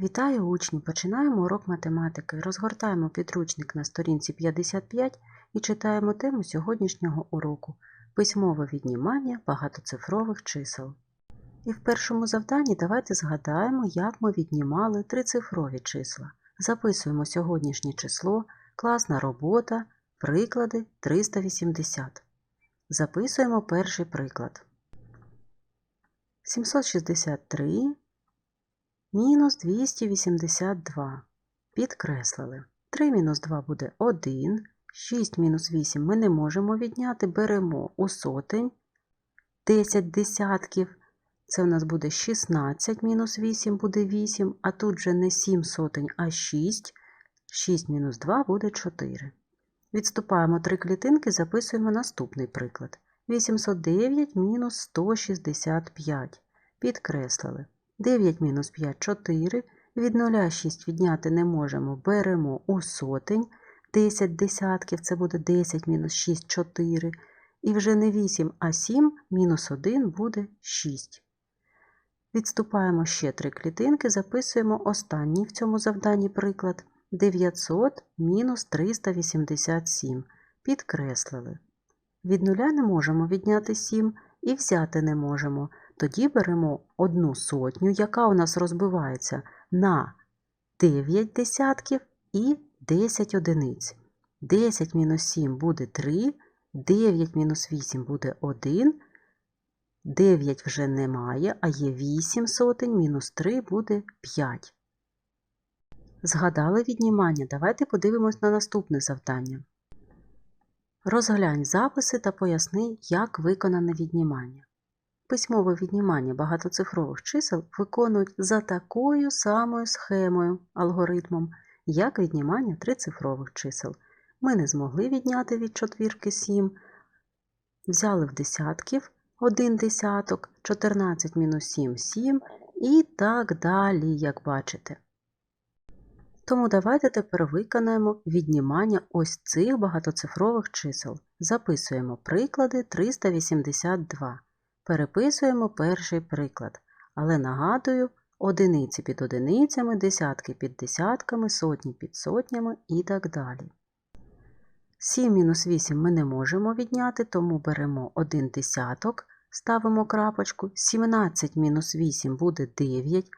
Вітаю учні! Починаємо урок математики. Розгортаємо підручник на сторінці 55 і читаємо тему сьогоднішнього уроку письмове віднімання багатоцифрових чисел. І в першому завданні давайте згадаємо, як ми віднімали трицифрові числа. Записуємо сьогоднішнє число, класна робота, приклади 380. Записуємо перший приклад. 763 Мінус 282. Підкреслили. 3 мінус 2 буде 1. 6 мінус 8 ми не можемо відняти. Беремо у сотень 10 десятків. Це у нас буде 16 мінус 8 буде 8, а тут же не 7 сотень, а 6. 6 мінус 2 буде 4. Відступаємо 3 клітинки, записуємо наступний приклад. 809 мінус 165. Підкреслили. 9 мінус 5 – 4. Від 0 6 відняти не можемо. Беремо у сотень. 10 десятків, це буде 10 мінус 6 – 4. І вже не 8, а 7 мінус 1 буде 6. Відступаємо ще 3 клітинки, записуємо останній в цьому завданні приклад. 900 мінус 387. Підкреслили. Від 0 не можемо відняти 7 і взяти не можемо. Тоді беремо одну сотню, яка у нас розбивається на 9 десятків і 10 одиниць. 10 мінус 7 буде 3, 9 мінус 8 буде 1, 9 вже немає, а є 8 сотень, мінус 3 буде 5. Згадали віднімання? Давайте подивимось на наступне завдання. Розглянь записи та поясни, як виконане віднімання. Письмове віднімання багатоцифрових чисел виконують за такою самою схемою, алгоритмом, як віднімання трицифрових чисел. Ми не змогли відняти від четвірки 7, взяли в десятків 1 десяток, 14 мінус 7 – 7 і так далі, як бачите. Тому давайте тепер виконаємо віднімання ось цих багатоцифрових чисел. Записуємо приклади 382. Переписуємо перший приклад, але нагадую, одиниці під одиницями, десятки під десятками, сотні під сотнями і так далі. 7 мінус 8 ми не можемо відняти, тому беремо 1 десяток, ставимо крапочку, 17 мінус 8 буде 9,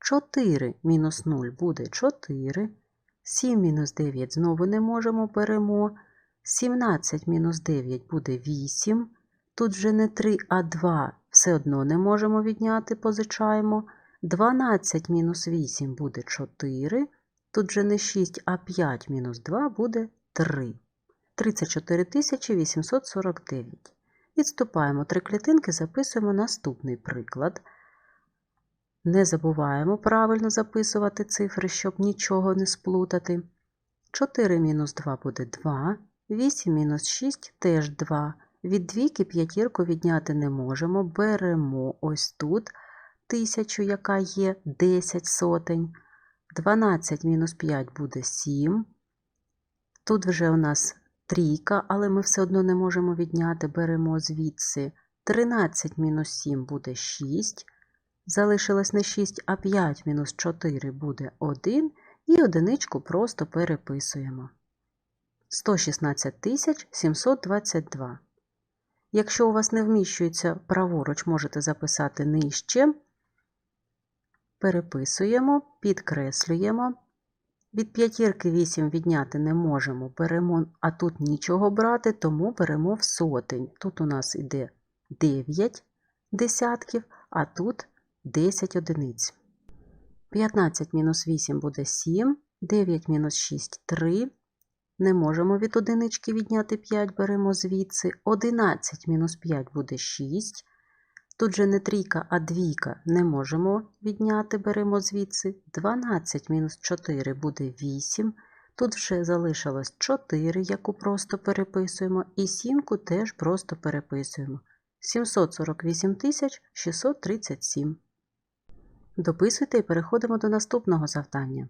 4 мінус 0 буде 4, 7 мінус 9 знову не можемо, беремо, 17 мінус 9 буде 8, Тут вже не 3, а 2 все одно не можемо відняти, позичаємо. 12 мінус 8 буде 4. Тут вже не 6, а 5 мінус 2 буде 3. 34 849. Відступаємо три клітинки, записуємо наступний приклад. Не забуваємо правильно записувати цифри, щоб нічого не сплутати. 4 мінус 2 буде 2. 8 мінус 6 теж 2. Від двійки п'ятірку відняти не можемо. Беремо ось тут тисячу, яка є 10 сотень. 12 мінус 5 буде 7. Тут вже у нас трійка, але ми все одно не можемо відняти. Беремо звідси 13 мінус 7 буде 6. Залишилось не 6, а 5 мінус 4 буде 1. І одиничку просто переписуємо. 116 722. Якщо у вас не вміщується праворуч, можете записати нижче. Переписуємо, підкреслюємо. Від п'ятірки 8 відняти не можемо, беремо, а тут нічого брати, тому беремо в сотень. Тут у нас йде 9 десятків, а тут 10 одиниць. 15 мінус 8 буде 7, 9 мінус 6 3. Не можемо від одинички відняти 5, беремо звідси. 11 мінус 5 буде 6. Тут же не трійка, а двійка не можемо відняти, беремо звідси. 12 мінус 4 буде 8. Тут вже залишилось 4, яку просто переписуємо, і сімку теж просто переписуємо. 748 637. Дописуйте і переходимо до наступного завдання.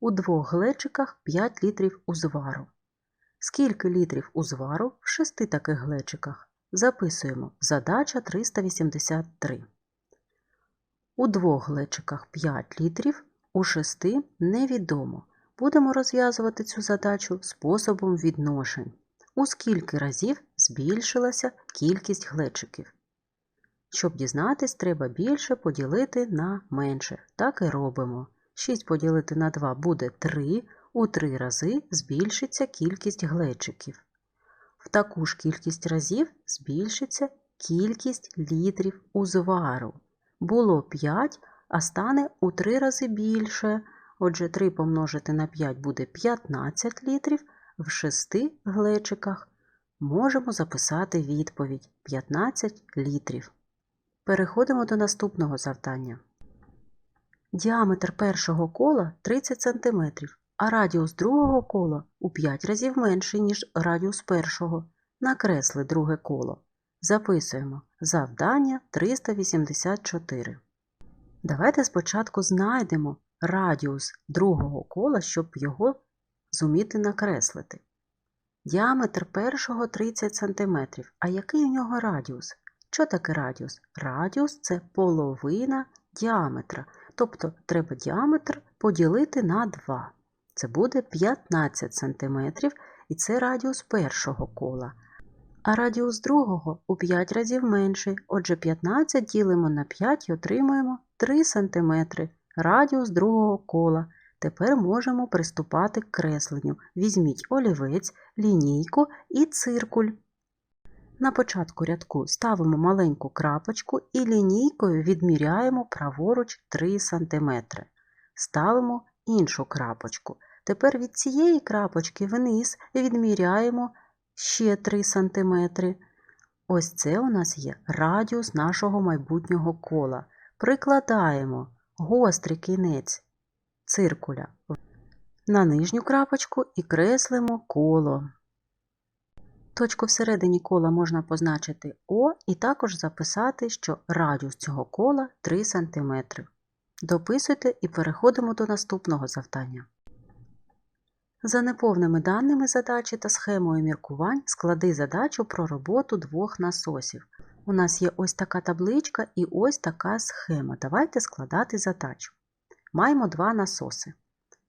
У двох глечиках 5 літрів узвару. Скільки літрів узвару в шести таких глечиках? Записуємо. Задача 383. У двох глечиках 5 літрів, у шести невідомо. Будемо розв'язувати цю задачу способом відношень. У скільки разів збільшилася кількість глечиків? Щоб дізнатись, треба більше поділити на менше. Так і робимо. 6 поділити на 2 буде 3. У 3 рази збільшиться кількість глечиків. В таку ж кількість разів збільшиться кількість літрів узвару. Було 5, а стане у 3 рази більше. Отже, 3 помножити на 5 буде 15 літрів. В 6 глечиках можемо записати відповідь 15 літрів. Переходимо до наступного завдання. Діаметр першого кола 30 см, а радіус другого кола у 5 разів менший, ніж радіус першого. Накресли друге коло. Записуємо завдання 384. Давайте спочатку знайдемо радіус другого кола, щоб його зуміти накреслити. Діаметр першого 30 см. А який у нього радіус? Що таке радіус? Радіус це половина діаметра. Тобто треба діаметр поділити на 2. Це буде 15 см, і це радіус першого кола. А радіус другого у 5 разів менший. Отже, 15 ділимо на 5 і отримуємо 3 см. Радіус другого кола. Тепер можемо приступати к кресленню. Візьміть олівець, лінійку і циркуль. На початку рядку ставимо маленьку крапочку і лінійкою відміряємо праворуч 3 см. Ставимо іншу крапочку. Тепер від цієї крапочки вниз відміряємо ще 3 см. Ось це у нас є радіус нашого майбутнього кола. Прикладаємо гострий кінець циркуля на нижню крапочку і креслимо коло. Точку всередині кола можна позначити О і також записати, що радіус цього кола 3 см. Дописуйте і переходимо до наступного завдання. За неповними даними задачі та схемою міркувань склади задачу про роботу двох насосів. У нас є ось така табличка і ось така схема. Давайте складати задачу. Маємо два насоси.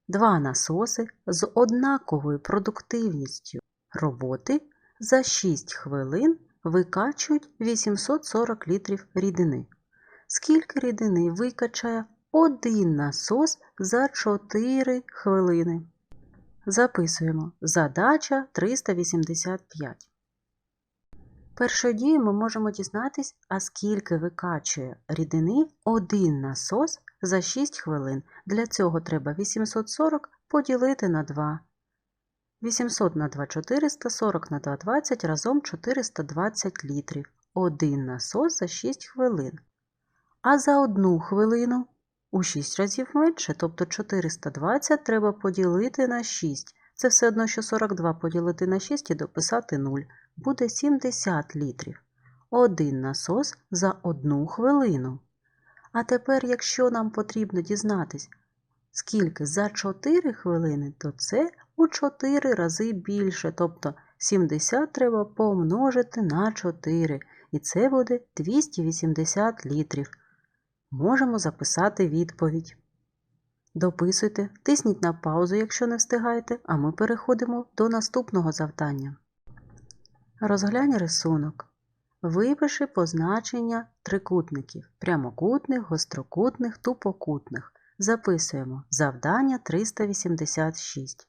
Два насоси з однаковою продуктивністю роботи за 6 хвилин викачують 840 літрів рідини. Скільки рідини викачає один насос за 4 хвилини? Записуємо задача 385. Першою дією ми можемо дізнатись, а скільки викачує рідини один насос за 6 хвилин. Для цього треба 840 поділити на 2. 800 на 2 400, 40 на 2 20, разом 420 літрів. Один насос за 6 хвилин. А за одну хвилину у 6 разів менше, тобто 420 треба поділити на 6. Це все одно, що 42 поділити на 6 і дописати 0. Буде 70 літрів. Один насос за одну хвилину. А тепер, якщо нам потрібно дізнатись, скільки за 4 хвилини, то це у 4 рази більше. Тобто 70 треба помножити на 4. І це буде 280 літрів. Можемо записати відповідь. Дописуйте, тисніть на паузу, якщо не встигаєте, а ми переходимо до наступного завдання. Розглянь рисунок. Випиши позначення трикутників прямокутних, гострокутних, тупокутних. Записуємо завдання 386.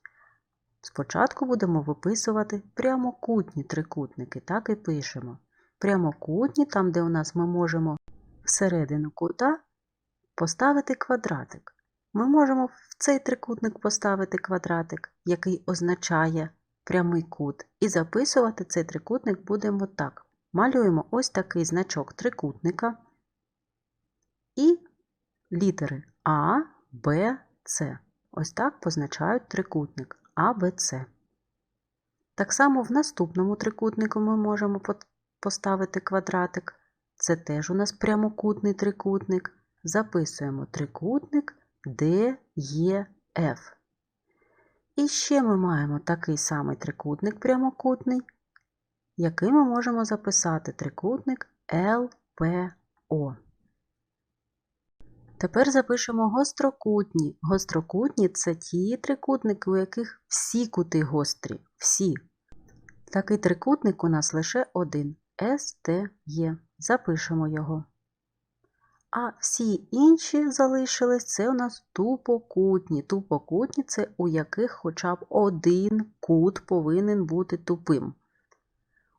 Спочатку будемо виписувати прямокутні трикутники, так і пишемо. Прямокутні, там, де у нас ми можемо всередину кута поставити квадратик. Ми можемо в цей трикутник поставити квадратик, який означає прямий кут, і записувати цей трикутник будемо так. Малюємо ось такий значок трикутника і літери А, Б, С. Ось так позначають трикутник С. Так само в наступному трикутнику ми можемо поставити квадратик. Це теж у нас прямокутний трикутник. Записуємо трикутник Д, Е, Ф. І ще ми маємо такий самий трикутник прямокутний, який ми можемо записати трикутник ЛПО. Тепер запишемо гострокутні. Гострокутні це ті трикутники, у яких всі кути гострі. Всі. Такий трикутник у нас лише один СТЄ. Запишемо його. А всі інші залишились це у нас тупокутні. Тупокутні це у яких хоча б один кут повинен бути тупим.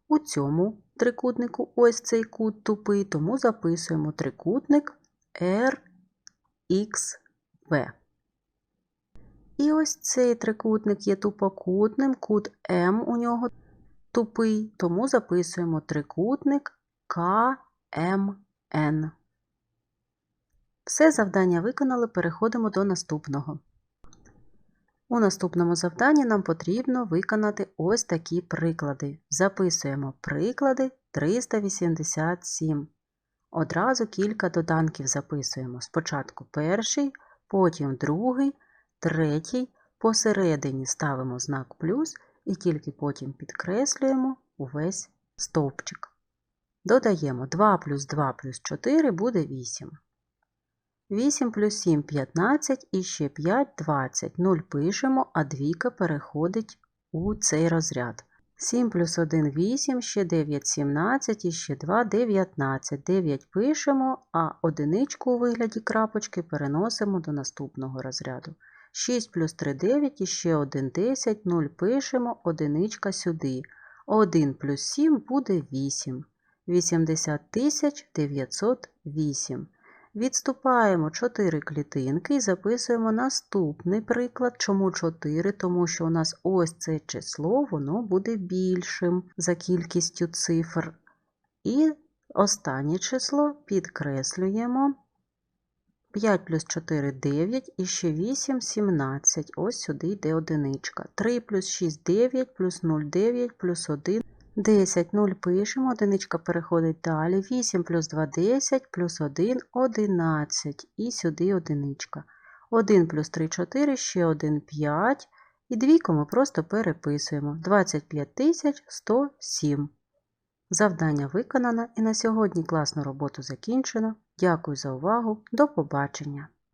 У цьому трикутнику ось цей кут тупий, тому записуємо трикутник RXV. І ось цей трикутник є тупокутним, кут М у нього тупий, тому записуємо трикутник КМН. Все завдання виконали, переходимо до наступного. У наступному завданні нам потрібно виконати ось такі приклади. Записуємо приклади 387. Одразу кілька доданків записуємо. Спочатку перший, потім другий, третій, посередині ставимо знак плюс і тільки потім підкреслюємо увесь стовпчик. Додаємо 2 плюс 2 плюс 4 буде 8. 8 плюс 7 – 15 і ще 5 – 20. 0 пишемо, а двійка переходить у цей розряд. 7 плюс 1 – 8, ще 9 – 17 і ще 2 – 19. 9 пишемо, а одиничку у вигляді крапочки переносимо до наступного розряду. 6 плюс 3 – 9 і ще 1 – 10. 0 пишемо, одиничка сюди. 1 плюс 7 буде 8. 80 908. Відступаємо 4 клітинки і записуємо наступний приклад. Чому 4? Тому що у нас ось це число воно буде більшим за кількістю цифр. І останнє число підкреслюємо. 5 плюс 4 – 9 і ще 8 – 17. Ось сюди йде одиничка. 3 плюс 6 – 9, плюс 0 – 9, плюс 1 10, 0 пишемо, одиничка переходить далі. 8 плюс 2 – 10, плюс 1 – 11. І сюди одиничка. 1 плюс 3 – 4, ще 1 – 5. І двійку ми просто переписуємо. 25 107. Завдання виконано і на сьогодні класну роботу закінчено. Дякую за увагу. До побачення!